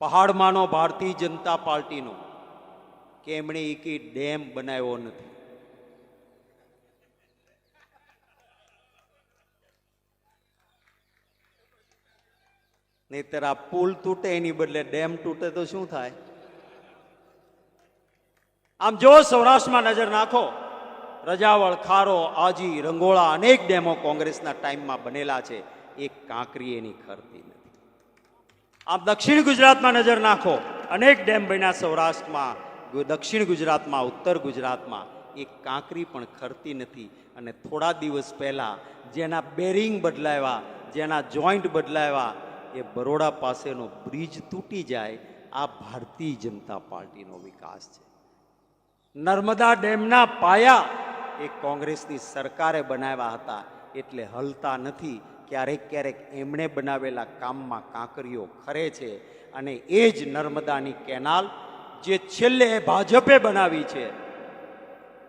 પહાડમાંનો ભારતીય જનતા પાર્ટીનો કે એમણે એકેય ડેમ બનાવ્યો નથી? નહીતર આ પુલ તૂટે એની બદલે ડેમ તૂટે તો શું થાય? આમ જો સૌરાષ્ટ્રમાં નજર નાખો, રજાવળ, ખારો, આજી, રંગોળા અનેક ડેમો કોંગ્રેસના ટાઈમમાં બનેલા છે. એક કાંકરી એની ખરતી નથી. આમ દક્ષિણ ગુજરાતમાં નજર નાખો. અનેક ડેમ બન્યા સૌરાષ્ટ્રમાં દક્ષિણ ગુજરાતમાં, ઉત્તર ગુજરાતમાં. એક કાંકરી પણ ખરતી નથી. અને થોડા દિવસ પહેલાં જેના બેરિંગ બદલાવ્યા, જેના જોઈન્ટ બદલાવ્યા, એ બરોડા પાસેનો બ્રિજ તૂટી જાય. આ ભારતીય જનતા પાર્ટીનો વિકાસ છે. નર્મદા ડેમના પાયા એ કોંગ્રેસની સરકારે બનાવ્યા હતા. એટલે હલતા નથી. ક્યારેક ક્યારેક એમણે બનાવેલા કામમાં કાંકરીઓ ખરે છે અને એ જ નર્મદાની કેનાલ જે છેલ્લે ભાજપે બનાવી છે.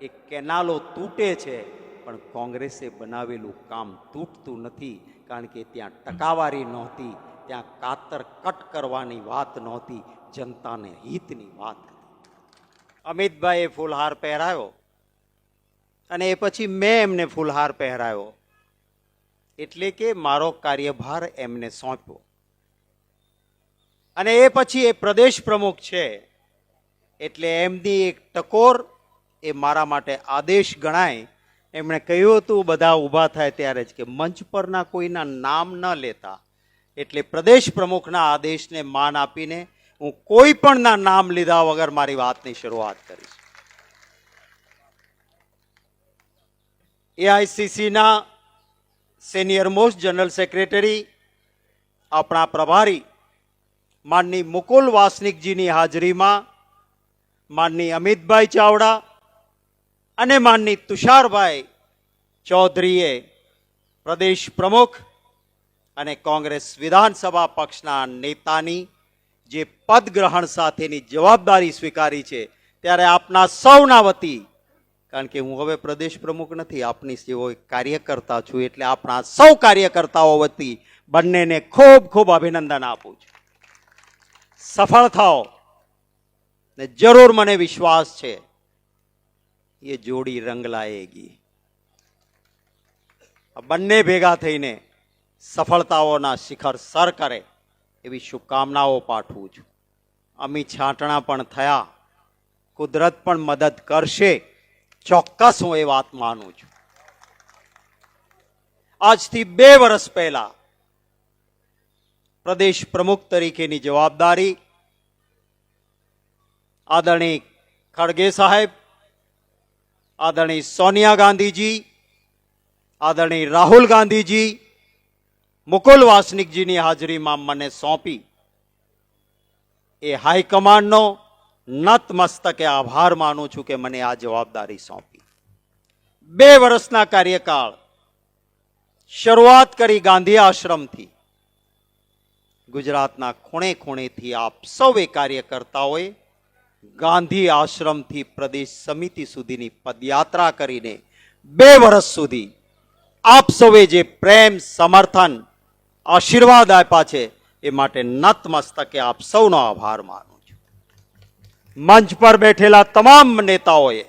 એ કેનાલો તૂટે છે, પણ કોંગ્રેસે બનાવેલું કામ તૂટતું નથી, કારણ કે ત્યાં ટકાવારી નહોતી, ત્યાં કાતર કટ કરવાની વાત નહોતી, જનતાને હિતની વાત અમિતભાઈએ ફૂલહાર પહેરાયો અને એ પછી મેં એમને ફૂલહાર પહેરાયો. એટલે કે મારો કાર્યભાર એમને સોંપ્યો. અને એ પછી એ પ્રદેશ પ્રમુખ છે, એટલે એમની એક ટકોર એ મારા માટે આદેશ ગણાય. એમણે કહ્યું હતું, બધા ઊભા થાય ત્યારે જ કે મંચ પરના કોઈના નામ ન લેતા. એટલે પ્રદેશ પ્રમુખના આદેશને માન આપીને હું કોઈ પણના નામ લીધા વગર મારી વાતની શરૂઆત કરીશ. એઆઈસીસીના સિનિયર મોસ્ટ જનરલ સેક્રેટરી આપણા પ્રભારી, માનની મુકુલ વાસનિકજીની હાજરીમાં, માનની અમિતભાઈ ચાવડા અને માનની તુષારભાઈ ચૌધરીએ પ્રદેશ પ્રમુખ અને કોંગ્રેસ વિધાનસભા પક્ષના નેતાની જે પદગ્રહણ સાથેની જવાબદારી સ્વીકારી છે, ત્યારે આપના સૌના વતી કારણ કે હું હવે પ્રદેશ પ્રમુખ નથી, આપની જેવો કાર્યકર્તા છું, એટલે આપણા સૌ કાર્યકર્તાઓ વતી બંનેને ખૂબ ખૂબ અભિનંદન આપું છું. સફળ થાઓ. ને જરૂર મને વિશ્વાસ છે, એ જોડી રંગ લાએગી આ બંને ભેગા થઈને સફળતાઓના શિખર સર કરે, એવી શુભકામનાઓ પાઠવું છું. અમી છાંટણા પણ થયા. કુદરત પણ મદદ કરશે. ચોક્કસ હું એ વાત માનું છું. આજથી બે વર્ષ પહેલા પ્રદેશ પ્રમુખ તરીકેની જવાબદારી આદરણીય ખડગે સાહેબ, આદરણીય સોનિયા ગાંધીજી, આદરણીય રાહુલ ગાંધીજી, મુકુલ વાસનિકજીની હાજરીમાં મને સોંપી એ હાઈકમાન્ડનો નતમસ્તકે આભાર માનું છું કે મને આ જવાબદારી સોંપી. બે વર્ષના કાર્યકાળ શરૂઆત કરી ગાંધી આશ્રમથી. ગુજરાતના ખૂણે ખૂણેથી આપ સૌએ કાર્યકર્તાઓએ ગાંધી આશ્રમથી પ્રદેશ સમિતિ સુધીની પદયાત્રા કરીને બે વર્ષ સુધી આપ સૌએ જે પ્રેમ, સમર્થન, આશીર્વાદ આપ્યા છે, એ માટે નતમસ્તકે આપ સૌનો આભાર માનું. મંચ પર બેઠેલા તમામ નેતાઓએ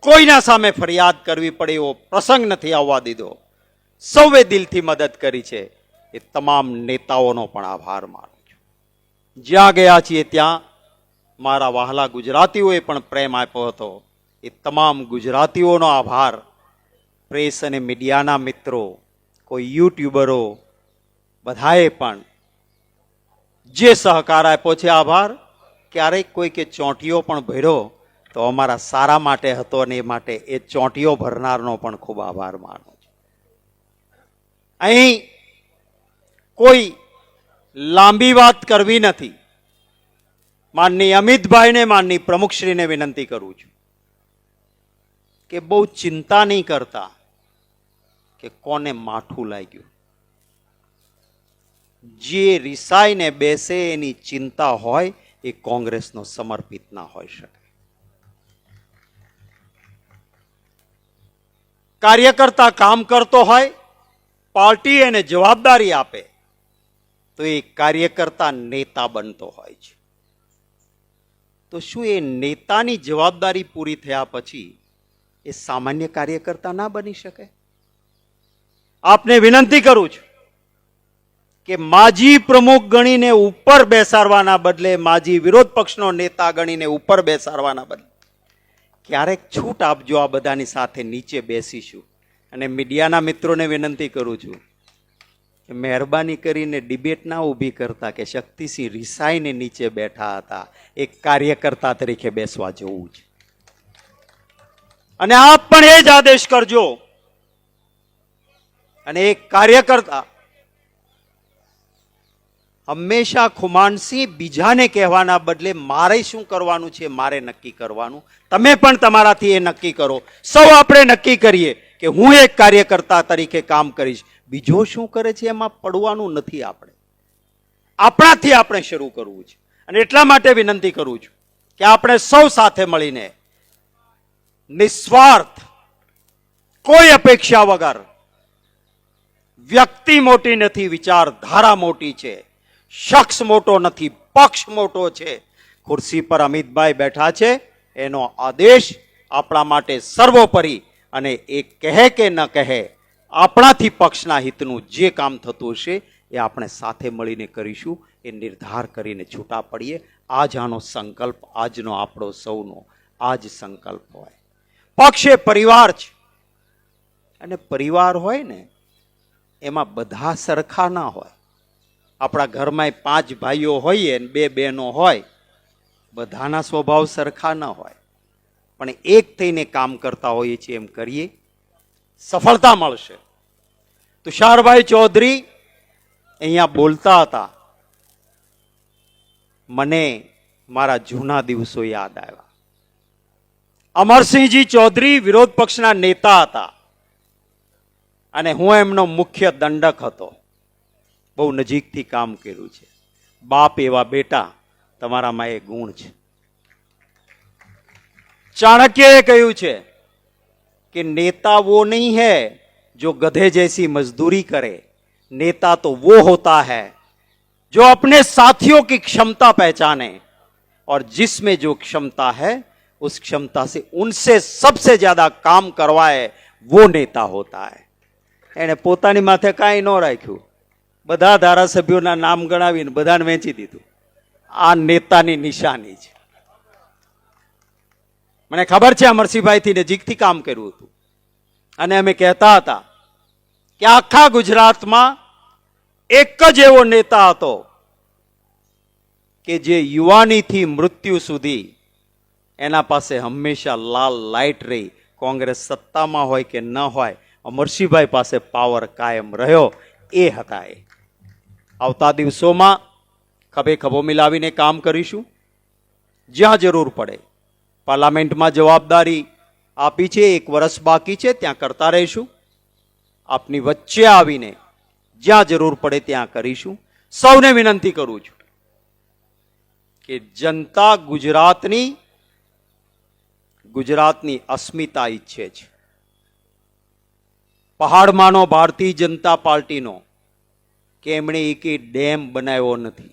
કોઈના સામે ફરિયાદ કરવી પડે એવો પ્રસંગ નથી આવવા દીધો. સૌએ દિલથી મદદ કરી છે. એ તમામ નેતાઓનો પણ આભાર માનું છું. જ્યાં ગયા છીએ ત્યાં મારા વહાલા ગુજરાતીઓએ પણ પ્રેમ આપ્યો હતો. એ તમામ ગુજરાતીઓનો આભાર. પ્રેસ અને મીડિયાના મિત્રો, કોઈ યુટ્યુબરો, બધાએ પણ જે સહકાર આપ્યો છે, આભાર. ક્યારેક કોઈ કે ચોંટીઓ પણ ભર્યો, તો અમારા સારા માટે હતો અને એ માટે એ ચોંટીઓ ભરનારનો પણ ખૂબ આભાર માનું છું. અહીં કોઈ લાંબી વાત કરવી નથી. માનની અમિતભાઈને, માનની પ્રમુખશ્રીને વિનંતી કરું છું કે બહુ ચિંતા નહીં કરતા કે કોને માઠું લાગ્યું. જે રિસાઈને બેસે એની ચિંતા હોય એ કોંગ્રેસનો સમર્પિત ના હોઈ શકે. કાર્યકર્તા કામ કરતો હોય, પાર્ટી એને જવાબદારી આપે, તો એ કાર્યકર્તા નેતા બનતો હોય છે. તો શું એ નેતાની જવાબદારી પૂરી થયા પછી એ સામાન્ય કાર્યકર્તા ના બની શકે? આપને વિનંતી કરું છું કે માજી પ્રમુખ ગણીને ઉપર બેસાડવાના બદલે માજી વિરોધ પક્ષનો નેતા ગણીને ઉપર બેસાડવાના બદલે. ક્યારેક છૂટ આપજો આ બધાની સાથે નીચે બેસીશું. અને મીડિયાના મિત્રોને વિનંતી કરું છું કે મહેરબાની કરીને ડિબેટ ના ઊભી કરતા કે શક્તિસિંહ રિસાઈને નીચે બેઠા હતા. એક કાર્યકર્તા તરીકે બેસવા જવું છે. અને આપ પણ એ જ આદેશ કરજો. અને એક કાર્યકર્તા હંમેશા ખુમાનસિંહ બીજાને કહેવાના બદલે મારે શું કરવાનું છે, મારે નક્કી કરવાનું. તમે પણ તમારાથી એ નક્કી કરો. સૌ આપણે નક્કી કરીએ કે હું એક કાર્યકર્તા તરીકે કામ કરીશ. બીજો શું કરે છે, એમાં પડવાનું નથી આપણે. આપણાથી આપણે શરૂ કરવું છે. અને એટલા માટે વિનંતી કરું છું કે આપણે સૌ સાથે મળીને નિસ્વાર્થ, કોઈ અપેક્ષા વગર વ્યક્તિ મોટી નથી, વિચારધારા મોટી છે. શખ્સ મોટો નથી, પક્ષ મોટો છે. ખુરશી પર અમિતભાઈ બેઠા છે. એનો આદેશ આપણા માટે સર્વોપરી અને એ કહે કે ન કહે, આપણાથી પક્ષના હિતનું જે કામ થતું હશે એ આપણે સાથે મળીને કરીશું. એ નિર્ધાર કરીને છૂટા પડીએ. આજ આનો સંકલ્પ, આજનો આપણો સૌનો, આજ સંકલ્પ હોય. પક્ષ એ પરિવાર છે. અને પરિવાર હોય ને, એમાં બધા સરખા ના હોય. આપણા ઘરમાં પાંચ ભાઈઓ હોઈએ ને બે બહેનો હોય, બધાના સ્વભાવ સરખા ન હોય. પણ એક થઈને કામ કરતા હોઈએ છીએ એમ કરીએ, સફળતા મળશે. તુષારભાઈ ચૌધરી અહીંયા બોલતા હતા, મને મારા જૂના દિવસો યાદ આવ્યા. અમરસિંહજી ચૌધરી વિરોધ પક્ષના નેતા હતા, અને હું એમનો મુખ્ય દંડક હતો. બહુ નજીકથી કામ કર્યું છે બાપ એવા બેટા તમારામાં એ ગુણ છે ચાણક્યએ કહ્યું છે कि नेता वो नहीं है जो गधे जैसी मजदूरी करे नेता तो वो होता है जो अपने साथियों की क्षमता पहचाने और जिसमें जो क्षमता है उस क्षमता से उनसे सबसे ज्यादा काम करवाए वो नेता होता है એણે પોતાની માથે કાંઈ ન રાખ્યું બધા ધારાસભ્યોના નામ ગણાવીને બધાને વેચી દીધું. આ નેતાની નિશાની છે. મને ખબર છે અમરસિંહભાઈથી નજીકથી કામ કર્યું હતું. અને અમે કહેતા હતા કે આખા ગુજરાતમાં એક જ એવો નેતા હતો કે જે યુવાનીથી મૃત્યુ સુધી એના પાસે હંમેશા લાલ લાઇટ રહી. કોંગ્રેસ સત્તામાં હોય કે ન હોય અમરસિંહભાઈ પાસે પાવર કાયમ રહ્યો. એ હતા એ. આવતા દિવસોમાં ખભે ખભો મિલાવીને કામ કરીશું. જ્યાં જરૂર પડે પાર્લામેન્ટમાં જવાબદારી આપી છે, એક વર્ષ બાકી છે, ત્યાં કરતા રહીશું. આપની વચ્ચે આવીને જ્યાં જરૂર પડે ત્યાં કરીશું. સૌને વિનંતી કરું છું કે જનતા ગુજરાતની ગુજરાતની અસ્મિતા ઈચ્છે છે. પહાડમાંનો ભારતીય જનતા પાર્ટીનો કે એમણે એક ડેમ બનાવ્યો નથી?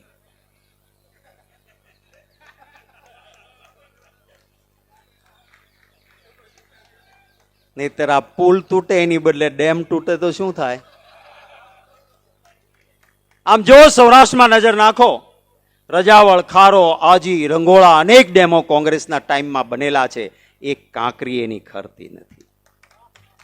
નહીતર આ પુલ તૂટે એની બદલે ડેમ તૂટે તો શું થાય? આમ જો સૌરાષ્ટ્રમાં નજર નાખો, રજાવળ, ખારો, આજી, રંગોળા અનેક ડેમો કોંગ્રેસના ટાઈમમાં બનેલા છે. એક કાંકરી એની ખરતી નથી.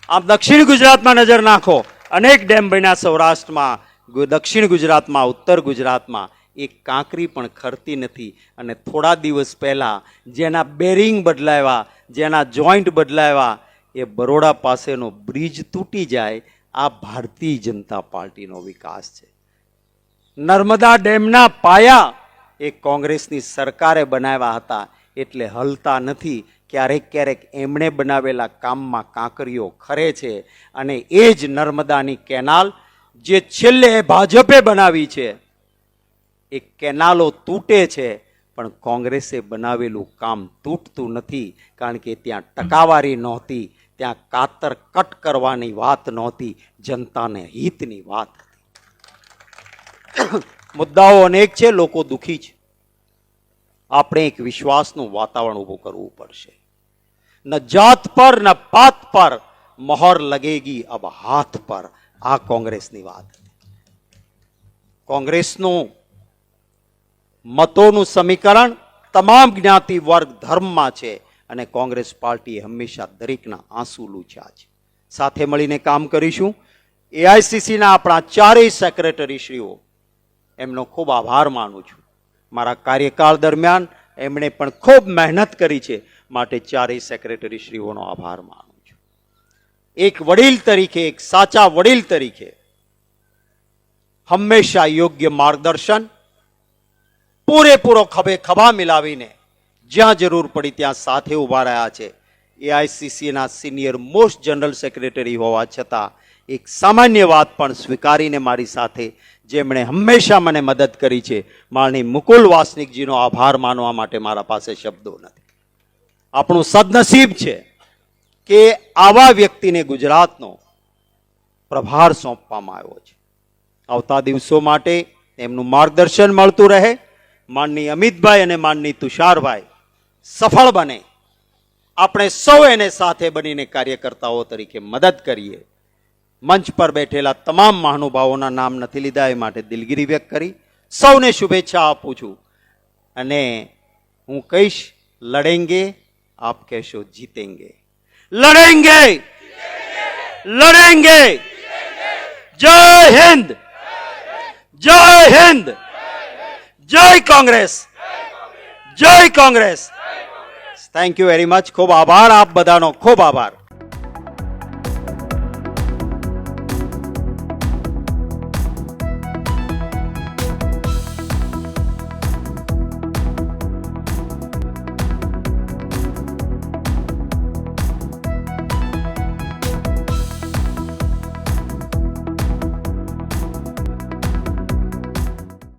આમ દક્ષિણ ગુજરાતમાં નજર નાખો, અનેક ડેમ બન્યા સૌરાષ્ટ્રમાં. દક્ષિણ ગુજરાતમાં, ઉત્તર ગુજરાતમાં એક કાંકરી પણ ખરતી નથી. અને થોડા દિવસ પહેલાં જેના બેરિંગ બદલાવ્યા, જેના જોઈન્ટ બદલાવ્યા, એ બરોડા પાસેનો બ્રિજ તૂટી જાય. આ ભારતીય જનતા પાર્ટીનો વિકાસ છે. નર્મદા ડેમના પાયા એ કોંગ્રેસની સરકારે બનાવ્યા હતા. એટલે હલતા નથી. ક્યારેક ક્યારેક એમણે બનાવેલા કામમાં કાંકરીઓ ખરે છે. અને એ જ નર્મદાની કેનાલ જે છેલ્લે ભાજપે બનાવી છે, એ કેનાલો તૂટે છે, પણ કોંગ્રેસે બનાવેલું કામ તૂટતું નથી, કારણ કે ત્યાં ટકાવારી નહોતી, ત્યાં કાતર કટ કરવાની વાત નહોતી, જનતાને હિતની વાત હતી. મુદ્દાઓ અનેક છે, લોકો દુઃખી છે. આપણે એક વિશ્વાસનું વાતાવરણ ઊભું કરવું પડશે. ન જાત પર, ન પાત પર, મહોર લગેગી અબ હાથ પર. આ કોંગ્રેસની વાત. કોંગ્રેસનું મતોનું સમીકરણ તમામ જ્ઞાતિ વર્ગ ધર્મમાં છે અને કોંગ્રેસ પાર્ટીએ હંમેશા દરેકના આંસુ લૂછ્યા છે. સાથે મળીને કામ કરીશું. એઆઈસીસીના આપણા ચારેય સેક્રેટરીશ્રીઓ, એમનો ખૂબ આભાર માનું છું. મારા કાર્યકાળ દરમિયાન એમણે પણ ખૂબ મહેનત કરી છે, માટે ચારેય સેક્રેટરીશ્રીઓનો આભાર માનું એક વડીલ તરીકે, એક સાચા વડીલ તરીકે હંમેશા યોગ્ય માર્ગદર્શન, પૂરેપૂરો ખભે ખભા મિલાવીને જ્યાં જરૂર પડી ત્યાં સાથે ઊભા રહ્યા છે. એઆઈસીસીના સિનિયર મોસ્ટ જનરલ સેક્રેટરી હોવા છતાં એક સામાન્ય વાત પણ સ્વીકારીને મારી સાથે, જેમણે હંમેશા મને મદદ કરી છે. માની મુકુલ વાસનિકજીનો આભાર માનવા માટે મારા પાસે શબ્દો નથી. આપણું સદનસીબ છે. કે આવા વ્યક્તિને ગુજરાતનો પ્રભાર સોંપવામાં આવ્યો છે. આવતા દિવસો માટે એમનું માર્ગદર્શન મળતું રહે, માનની અમિતભાઈ અને માનની તુષારભાઈ સફળ બને. આપણે સૌ એને સાથે બનીને કાર્યકર્તાઓ તરીકે મદદ કરીએ. મંચ પર બેઠેલા તમામ મહાનુભાવોના નામ નથી લીધા, એ માટે દિલગીરી વ્યક્ત કરી. સૌને શુભેચ્છા આપું છું. અને હું કહીશ, લડેંગે, આપ કહેશો જીતેંગે. લડેંગે. લડેંગે. જય હિન્દ. જય હિન્દ. જય કોંગ્રેસ. જય Congress. Thank you very much ખૂબ આભાર આપ બધાનો. ખૂબ આભાર.